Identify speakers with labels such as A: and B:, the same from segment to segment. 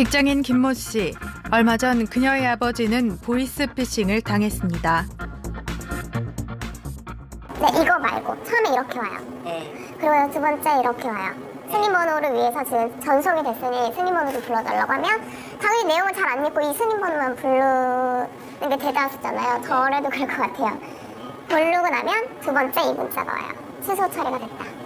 A: 직장인 김모 씨. 얼마 전 그녀의 아버지는 보이스피싱을 당했습니다.
B: 네, 이거 말고 처음에 이렇게 와요. 그리고 두 번째 이렇게 와요. 승인 번호를 위해서 지금 전송이 됐으니 승인 번호 좀 불러달라고 하면 당연히 내용을 잘 안 읽고 이 승인 번호만 부르는 게 대다수잖아요. 저래도 그럴 것 같아요. 부르고 나면 두 번째 이 문자가 와요. 취소 처리가 됐다.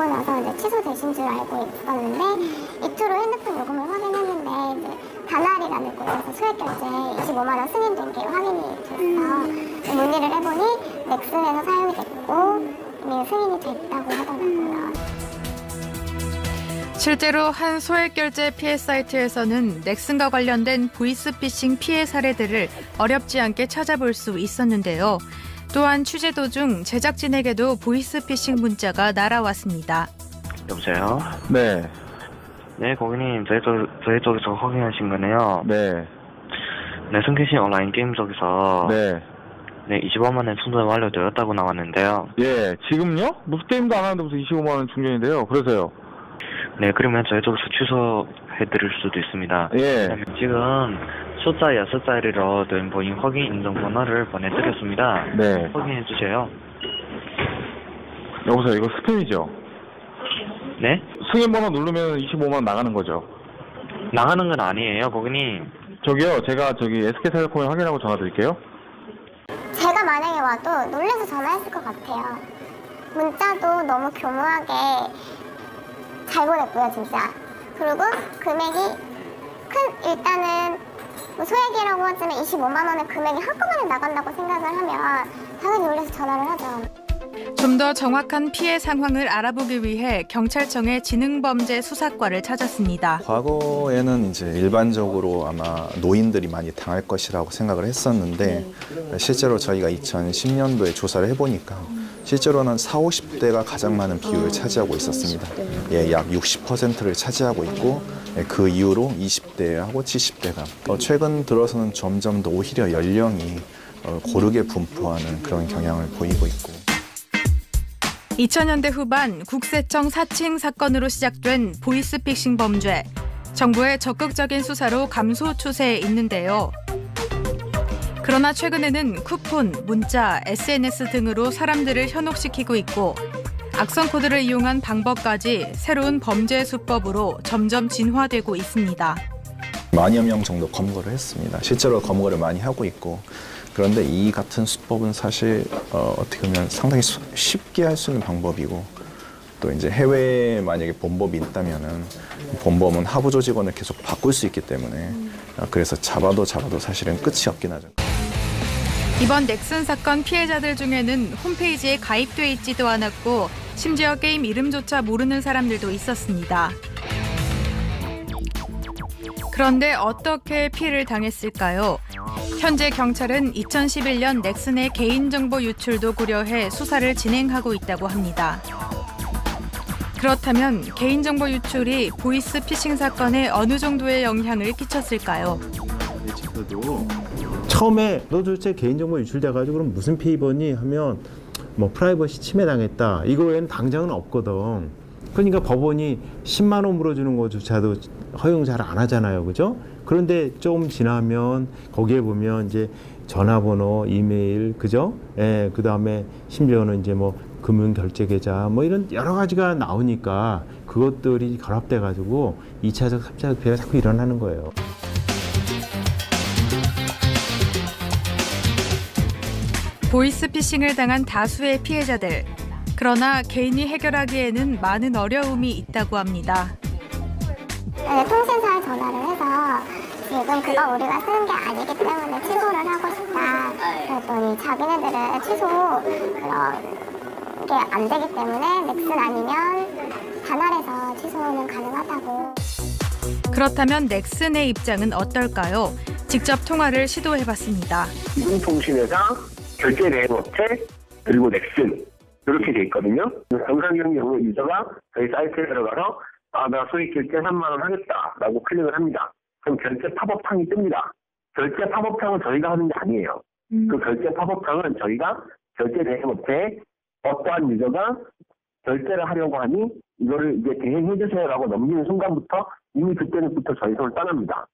B: 그러고 나서 이제 취소되신 줄 알고 있었는데 이틀 후 핸드폰 요금을 확인했는데 이제 다날이라는 곳에서 소액 결제 25만 원 승인된 게 확인이 됐어. 문의를 해보니 넥슨에서 사용이 됐고 이미 승인이 됐다고 하더라고요.
A: 실제로 한 소액 결제 피해 사이트에서는 넥슨과 관련된 보이스피싱 피해 사례들을 어렵지 않게 찾아볼 수 있었는데요. 또한 취재 도중 제작진에게도 보이스피싱 문자가 날아왔습니다.
C: 여보세요?
D: 네,
C: 네, 고객님, 저희, 쪽, 저희 쪽에서 확인하신 거네요.
D: 네,
C: 네, 승계신 온라인 게임 쪽에서
D: 네.
C: 네, 25만 원 충전 완료되었다고 나왔는데요.
D: 예, 지금요? 무슨 게임도 안 하는데 무슨 25만원 충전인데요. 그래서요.
C: 네, 그러면 저희 쪽에서 취소해드릴 수도 있습니다.
D: 예,
C: 지금 숫자 6자리로 된 본인 확인 인증 번호를 보내드렸습니다.
D: 네.
C: 확인해 주세요.
D: 여보세요, 이거 스팸이죠?
C: 네?
D: 승인번호 누르면 25만원 나가는 거죠.
C: 나가는 건 아니에요, 고객님.
D: 저기요, 제가 저기 SK텔레콤에 확인하고 전화 드릴게요.
B: 제가 만약에 와도 놀래서 전화했을 것 같아요. 문자도 너무 교묘하게 잘 보냈고요, 진짜. 그리고 금액이 큰 일단은 뭐 소액이라고 하지만 25만 원의 금액이 한꺼번에 나간다고 생각을 하면 당연히 놀래서 전화를 하죠.
A: 좀 더 정확한 피해 상황을 알아보기 위해 경찰청의 지능범죄 수사과를 찾았습니다.
E: 과거에는 이제 일반적으로 아마 노인들이 많이 당할 것이라고 생각을 했었는데 실제로 저희가 2010년도에 조사를 해보니까 실제로는 4, 50대가 가장 많은 비율을 차지하고 있었습니다. 예, 약 60%를 차지하고 있고 예, 그 이후로 20대하고 70대가 어, 최근 들어서는 점점 더 오히려 연령이 어, 고르게 분포하는 그런 경향을 보이고 있고
A: 2000년대 후반 국세청 사칭 사건으로 시작된 보이스피싱 범죄. 정부의 적극적인 수사로 감소 추세에 있는데요. 그러나 최근에는 쿠폰, 문자, SNS 등으로 사람들을 현혹시키고 있고 악성 코드를 이용한 방법까지 새로운 범죄 수법으로 점점 진화되고 있습니다.
E: 만여 명 정도 검거를 했습니다. 실제로 검거를 많이 하고 있고 그런데 이 같은 수법은 사실 어, 어떻게 보면 상당히 수- 쉽게 할 수 있는 방법이고 또 이제 해외에 만약에 본법이 있다면은 본범은 하부 조직원을 계속 바꿀 수 있기 때문에 어, 그래서 잡아도 잡아도 사실은 끝이 없긴 하죠.
A: 이번 넥슨 사건 피해자들 중에는 홈페이지에 가입돼 있지도 않았고 심지어 게임 이름조차 모르는 사람들도 있었습니다. 그런데 어떻게 피해를 당했을까요? 현재 경찰은 2011년 넥슨의 개인정보 유출도 고려해 수사를 진행하고 있다고 합니다. 그렇다면 개인정보 유출이 보이스 피싱 사건에 어느 정도의 영향을 끼쳤을까요?
F: 그래도 처음에 너 도대체 개인정보 유출돼가지고 그럼 무슨 피해 입었니 하면 뭐 프라이버시 침해당했다. 이거 외에는 당장은 없거든. 그러니까 법원이 10만 원 물어주는 것조차도 허용 잘 안 하잖아요. 그죠? 그런데 좀 지나면 거기에 보면 이제 전화번호 이메일 그죠? 예 그다음에 심지어는 이제 뭐 금융 결제 계좌 뭐 이런 여러 가지가 나오니까 그것들이 결합돼 가지고 2차적 3차적 피해가 자꾸 일어나는 거예요.
A: 보이스피싱을 당한 다수의 피해자들. 그러나 개인이 해결하기에는 많은 어려움이 있다고 합니다.
B: 네, 통신사에 전화를 해서 지금 그거 우리가 쓰는 게 아니기 때문에 취소를 하고 싶다. 그랬더니 자기네들은 취소 그런 게 안 되기 때문에 넥슨 아니면 단할에서 취소는 가능하다고.
A: 그렇다면 넥슨의 입장은 어떨까요? 직접 통화를 시도해봤습니다.
G: 이동통신회사, 결제 대행 업체, 그리고 넥슨 이렇게 돼 있거든요. 정상적인 경우 유저가 저희 사이트에 들어가서 아, 나 소액 결제 3만 원 하겠다라고 클릭을 합니다. 그럼 결제 팝업창이 뜹니다. 결제 팝업창은 저희가 하는 게 아니에요. 그 결제 팝업창은 저희가 결제 대행 업체에 어떠한 유저가 결제를 하려고 하니 이거를 이제 대행해 주세요라고 넘기는 순간부터 이미 그때부터 저희 손을 떠납니다.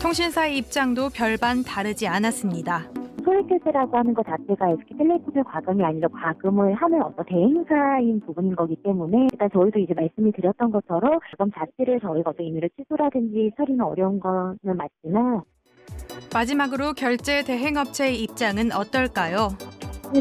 A: 통신사의 입장도 별반 다르지 않았습니다.
H: 소액결제라고 하는 것 자체가 SK 텔레콤의 과금이 아니라 과금을 하는 어떤 대행사인 부분인 거기 때문에 일단 저희도 이제 말씀을 드렸던 것처럼 과금 자체를 저희가 어떤 임의로 취소라든지 처리는 어려운 거는 맞지만
A: 마지막으로 결제 대행업체의 입장은 어떨까요?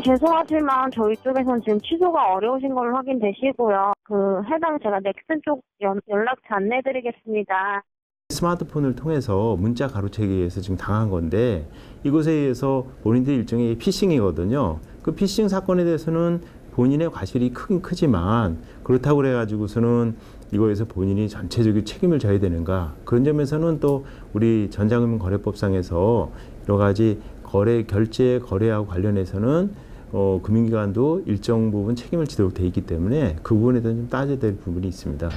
H: 죄송하지만 저희 쪽에서는 지금 취소가 어려우신 걸로 확인되시고요. 그 해당 제가 넥슨 쪽 연, 연락처 안내드리겠습니다.
F: 스마트폰을 통해서 문자 가로채기에 의해서 지금 당한 건데 이것에 의해서 본인들 일종의 피싱이거든요. 그 피싱 사건에 대해서는 본인의 과실이 크긴 크지만 그렇다고 그래가지고서는 이거에서 본인이 전체적인 책임을 져야 되는가 그런 점에서는 또 우리 전자금융 거래법상에서 여러 가지 거래 결제 거래하고 관련해서는 어, 금융기관도 일정 부분 책임을 지도록 돼 있기 때문에 그 부분에 대해서 좀 따져야 될 부분이 있습니다.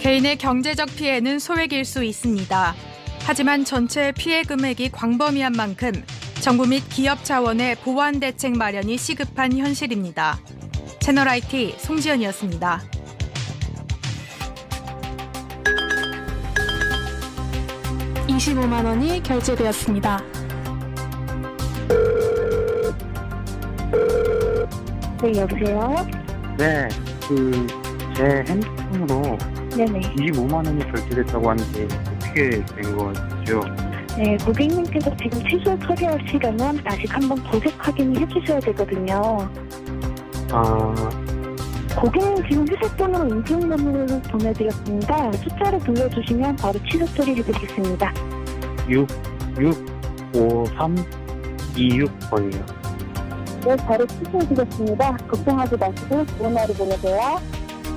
A: 개인의 경제적 피해는 소액일 수 있습니다. 하지만 전체 피해 금액이 광범위한 만큼 정부 및 기업 차원의 보완 대책 마련이 시급한 현실입니다. 채널 IT 송지연이었습니다.
I: (25만) 원이 결제되었습니다.
H: 네, 여보세요?
C: 네, 그 제 핸드폰으로
H: 네네.
C: 25만 원이 결제됐다고 하는데 어떻게 된 거죠?
H: 네, 고객님께서 지금 취소 처리하시려면 아직 한번 고객 확인을 해주셔야 되거든요.
C: 아,
H: 고객님 지금 휴대폰으로 인증번호를 보내드렸습니다. 숫자를 불러주시면 바로 취소 처리해 드리겠습니다.
C: 6, 6, 5, 3, 2, 6번이요.
H: 네, 바로 취소해드리겠습니다. 걱정하지 마시고 좋은 하루 보내세요.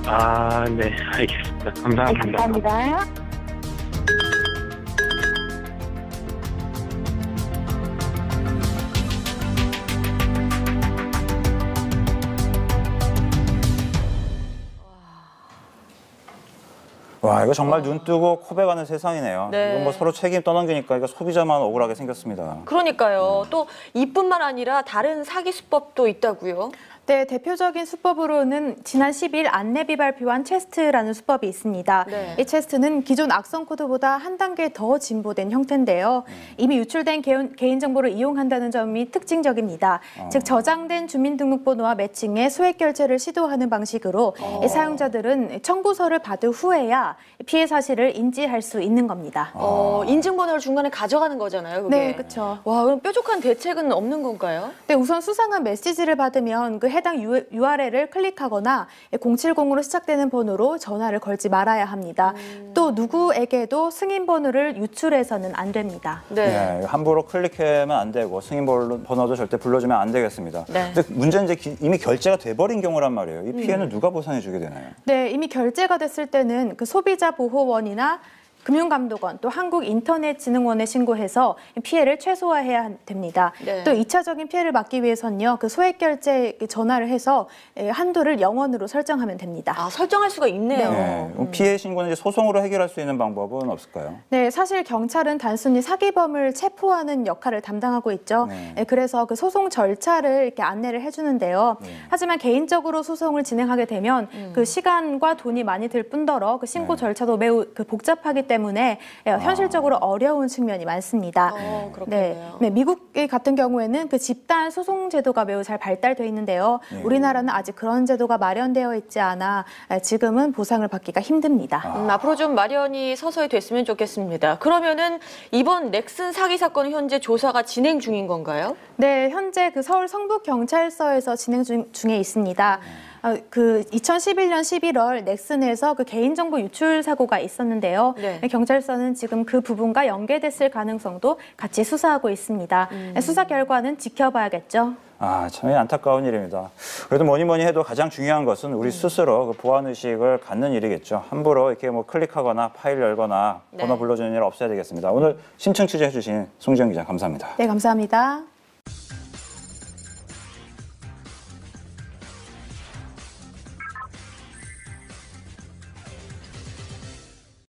C: 아, 네, 알겠습니다.
H: 네,
C: 감사합니다.
H: 감사합니다.
J: 와 이거 정말 눈 뜨고 코베 가는 세상이네요.
K: 네.
J: 이건 뭐 서로 책임 떠넘기니까 이거 소비자만 억울하게 생겼습니다.
K: 그러니까요. 또 이뿐만 아니라 다른 사기 수법도 있다고요.
A: 네, 대표적인 수법으로는 지난 10일 안내비 발표한 체스트라는 수법이 있습니다.
K: 네.
A: 이 체스트는 기존 악성 코드보다 한 단계 더 진보된 형태인데요. 이미 유출된 개인, 개인정보를 이용한다는 점이 특징적입니다. 즉 저장된 주민등록번호와 매칭해 소액 결제를 시도하는 방식으로 이 사용자들은 청구서를 받은 후에야 피해 사실을 인지할 수 있는 겁니다.
K: 어, 인증번호를 중간에 가져가는 거잖아요. 그게.
A: 네, 그렇죠.
K: 와, 그럼 뾰족한 대책은 없는 건가요?
A: 네, 우선 수상한 메시지를 받으면 그 해당 URL을 클릭하거나 070으로 시작되는 번호로 전화를 걸지 말아야 합니다. 또 누구에게도 승인 번호를 유출해서는 안 됩니다.
K: 네.
J: 네, 함부로 클릭하면 안 되고 승인 번호- 번호도 절대 불러주면 안 되겠습니다.
K: 네.
J: 근데 문제는 이제 기- 이미 결제가 돼버린 경우란 말이에요. 이
K: 음.
J: 피해는 누가 보상해주게 되나요?
A: 네, 이미 결제가 됐을 때는 그 소비자 보호원이나 금융감독원 또 한국인터넷진흥원에 신고해서 피해를 최소화해야 됩니다.
K: 네.
A: 또 2차적인 피해를 막기 위해서는요. 그 소액 결제 전화를 해서 에, 한도를 0원으로 설정하면 됩니다.
K: 아, 설정할 수가 있네요.
J: 네, 그럼 피해 신고는 이제 소송으로 해결할 수 있는 방법은 없을까요?
A: 네, 사실 경찰은 단순히 사기범을 체포하는 역할을 담당하고 있죠.
J: 네.
A: 네, 그래서 그 소송 절차를 이렇게 안내를 해주는데요.
J: 네.
A: 하지만 개인적으로 소송을 진행하게 되면 그 시간과 돈이 많이 들 뿐더러 그 신고
J: 네.
A: 절차도 매우 그 복잡하기 때문에 예, 현실적으로 어려운 측면이 많습니다.
K: 어, 그렇겠네요.
A: 네, 미국 같은 경우에는 그 집단 소송 제도가 매우 잘 발달돼 있는데요.
J: 네.
A: 우리나라는 아직 그런 제도가 마련되어 있지 않아 에, 지금은 보상을 받기가 힘듭니다.
K: 음, 앞으로 좀 마련이 서서히 됐으면 좋겠습니다. 그러면은 이번 넥슨 사기 사건 현재 조사가 진행 중인 건가요?
A: 네, 현재 그 서울 성북 경찰서에서 진행 중, 중에 있습니다. 어, 그 2011년 11월 넥슨에서 그 개인정보 유출 사고가 있었는데요.
K: 네.
A: 경찰서는 지금 그 부분과 연계됐을 가능성도 같이 수사하고 있습니다. 수사 결과는 지켜봐야겠죠.
J: 아, 참 안타까운 일입니다. 그래도 뭐니 뭐니 해도 가장 중요한 것은 우리 스스로 그 보안 의식을 갖는 일이겠죠. 함부로 이렇게 뭐 클릭하거나 파일 열거나
K: 네.
J: 번호 불러주는 일 없어야 되겠습니다. 오늘 심층 취재해 주신 송지영 기자 감사합니다.
A: 네, 감사합니다.